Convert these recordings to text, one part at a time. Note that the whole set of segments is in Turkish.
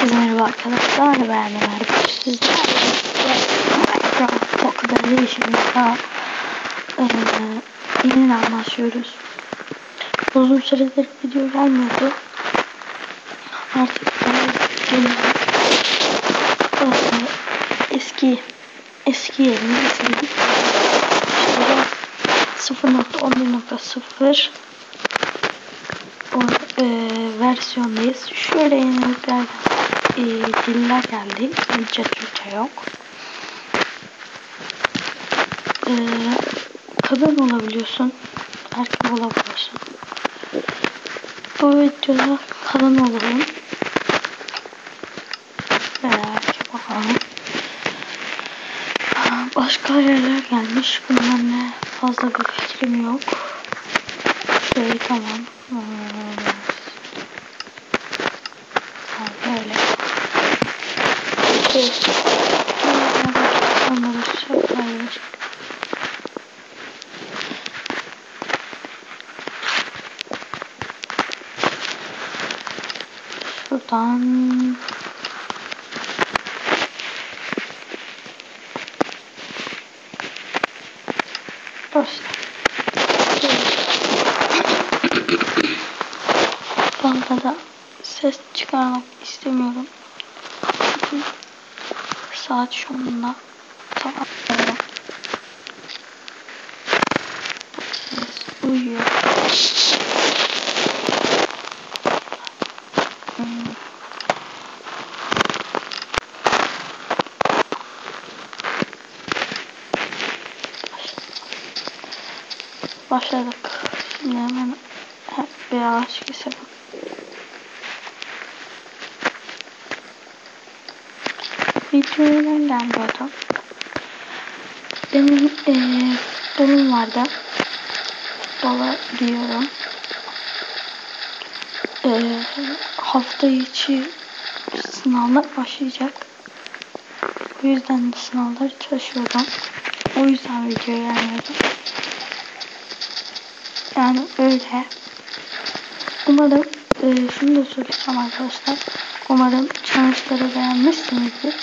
Herkese merhaba arkadaşlar. Ben Ömer. Sizlerle Minecraft Pocket Edition'da ee, yeniden başlıyoruz. Uzun süredir video gelmiyordu. Artık. Ee, eski eski yerimizi sildik. Şöyle 0.11.0 o e, versiyondayız. Şöyle yenilikler e, diller geldi. İngilizce Türkçe yok. E, kadın olabiliyorsun. Erkek olabiliyorsun. Bu videoda kadın olalım. Veya erkek olalım. Başka yerler gelmiş. Bundan fazla bir fikrim yok. Şey tamam. Hmm. Dur. Olmadı. Çok olmuş. Şuradan Başla. Banda da ses çıkarmak saat şu anda tamam. Uyuyor. Başladık. Şimdi hemen bir ağaç keselim. Videodan gelmiyordu. Benim e, dolum vardı. Dola diyorum. E, hafta içi sınavlar başlayacak. O yüzden de sınavları çalışıyordum. O yüzden video gelmedi. Yani öyle. Umarım e, şunu da söyleyeceğim arkadaşlar. Umarım challenge'ları beğenmişsinizdir.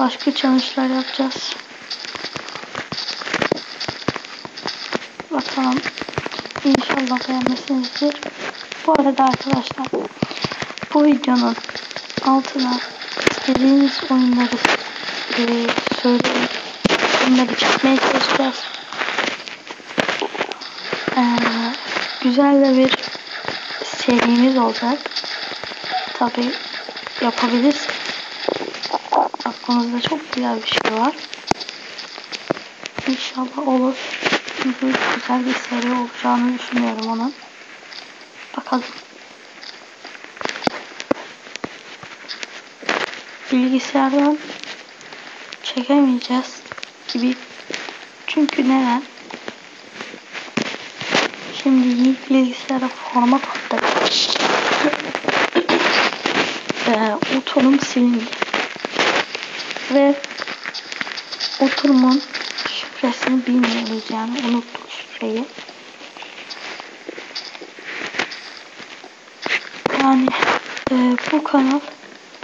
Başka challenge'lar yapacağız. Bakalım. İnşallah beğenmişsinizdir. Bu arada arkadaşlar bu videonun altına istediğiniz oyunları e, söyleyin. Bunları çekmeye çalışacağız. Ee, güzel de bir serimiz olacak. Tabi yapabiliriz. Aklımızda çok güzel bir şey var. İnşallah olur. Çünkü güzel bir seri olacağını düşünüyorum onun. Bakalım. Bilgisayardan çekemeyeceğiz gibi. Çünkü neden? Şimdi Yiğit bilgisayara format attı. ee, oturum silindi. Ve oturumun şifresini bilmiyoruz yani unuttuk şifreyi. Yani e, bu kanal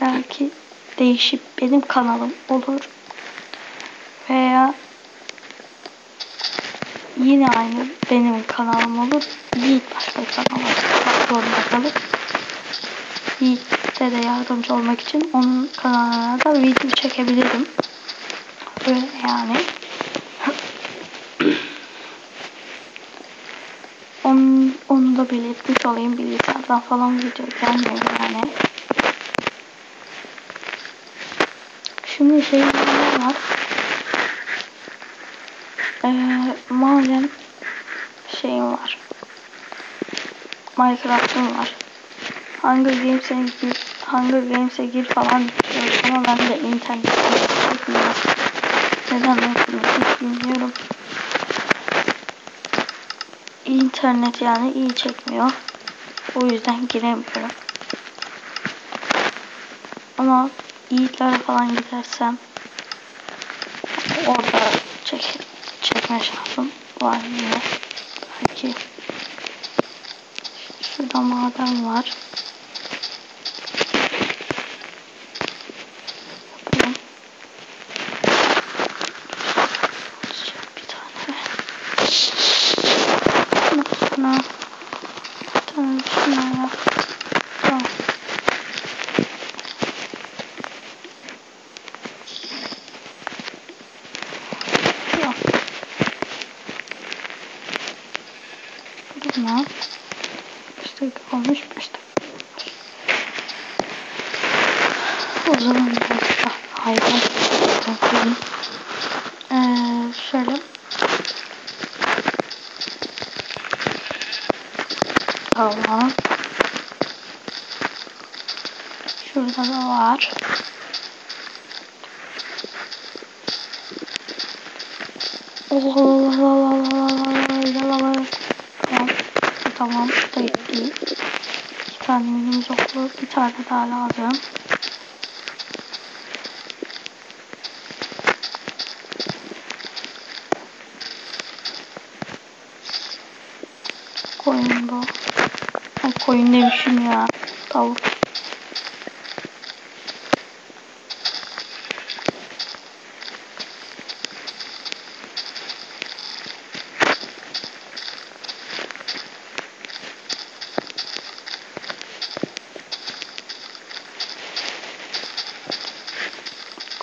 belki değişip benim kanalım olur. Veya yine aynı benim kanalım olur. Yiğit başka kanal açmak zorunda kalır. Yiğit'e de yardımcı olmak için onun kanalına da video çekebilirim. Böyle yani. onu, onu da belirtmiş olayım. Bilgisayardan falan video gelmiyor yani. Şimdi şey var. Ee, malum şeyim var. Minecraft'ım var. Hunger Games'e gir, Hunger Games'e gir falan diyor ama ben de internetten çekmiyorum. Neden yapıyorum hiç bilmiyorum. İnternet yani iyi çekmiyor. O yüzden giremiyorum. Ama Yiğitlere falan gidersem orada çek çekme şansım var yine. Belki şurada maden var. tane şundan ya. Tamam. Yok. Durma. 5 dakika olmuş 5 dakika. O zaman daha hayvan koyayım. Ee, şöyle. Tamam. Şurada da var. Tamam. Tamam. Bu da gitti. İki tane ürünümüz oldu. Bir tane daha lazım. Koyun bu. Ay koyun demişim ya. Tavuk.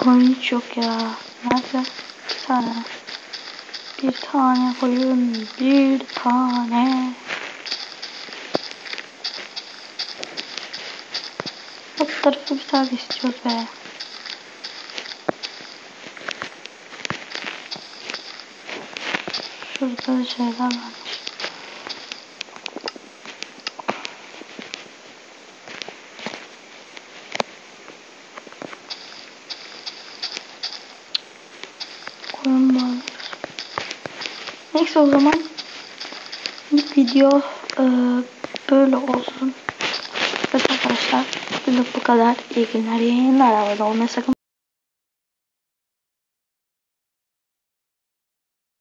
Koyun hiç ya. Nerede? Bir tane. Bir tane koyun. Bir tane. Alt tarafı bir tane istiyoruz be. Şurada da şeyler varmış. Koyun bağlıyoruz. Neyse o zaman ilk video e, böyle olsun. Evet arkadaşlar bugünlük bu kadar. İyi günler, iyi yayınlar. Abone olmayı sakın